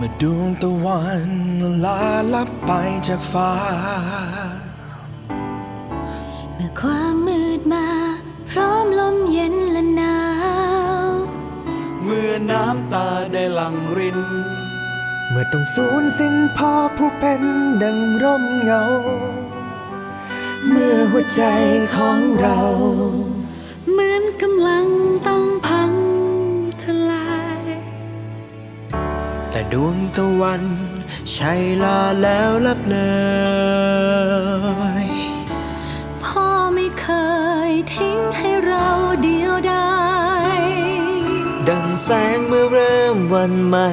มื่อดวงตะวันลาลับไปจากฟ้า เมื่อความมืดมา พร้อมลมเย็นและหนาว เมื่อน้ำตาได้หลั่งริน เมื่อต้องสูญสิ้นพ่อผู้เป็นดังร่มเงา เมื่อหัวใจของเรา เหมือนกำลังต้องพังทลาย แต่ดวงตะวันใช่ลาแล้วลับเลย พ่อไม่เคยทิ้งให้เราเดียวดายดังแสงเมื่อเริ่มวันใหม่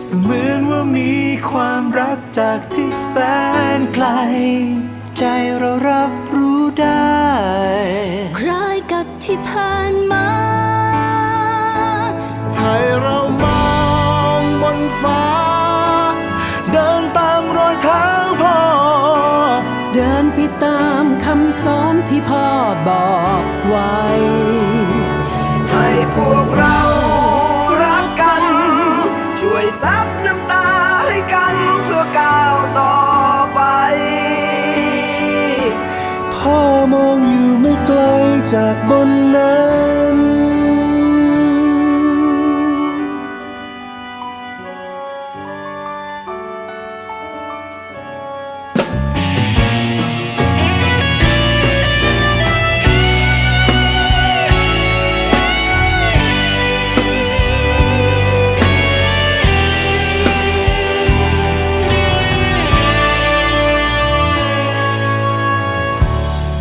เสมือนว่ามีความรักจากที่แสนไกล ใจเรารับรู้ได้ คล้ายกับที่ผ่านมา เดินไปตามคำสอนที่พ่อบอกไว้ ให้พวกเรา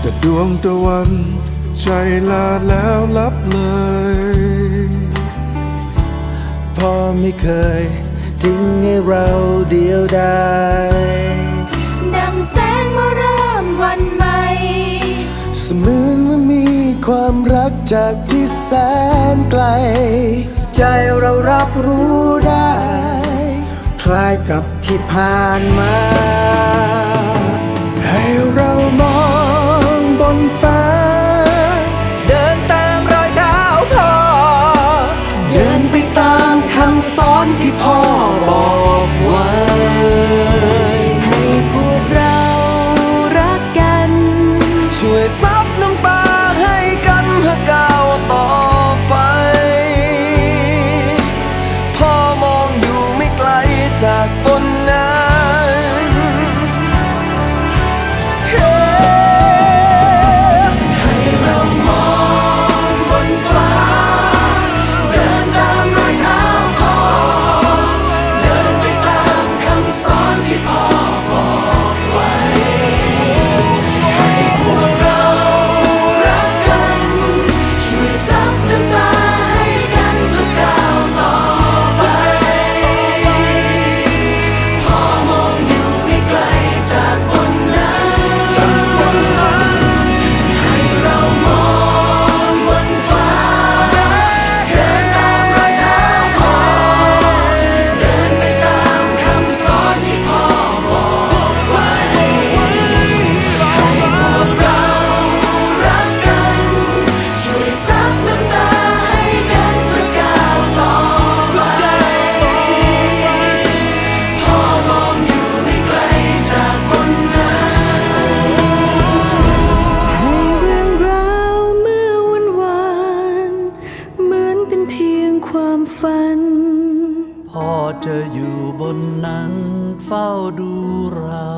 แต่ดวงตะวันใจลาแล้วลับเลยพ่อไม่เคยทิ้งให้เราเดียวดายดังแสงเมื่อเริ่มวันใหม่เสมือนว่ามีความรักจากที่แสนไกล ใจเรารับรู้ได้ คล้ายกับที่ผ่านมา ยซับน้ำตาให้กันเพื่อก้าวต่อไป พ่อมองอยู่ไม่ไกลจากบน พ่อจะอยู่บนนั้นเฝ้าดูเรา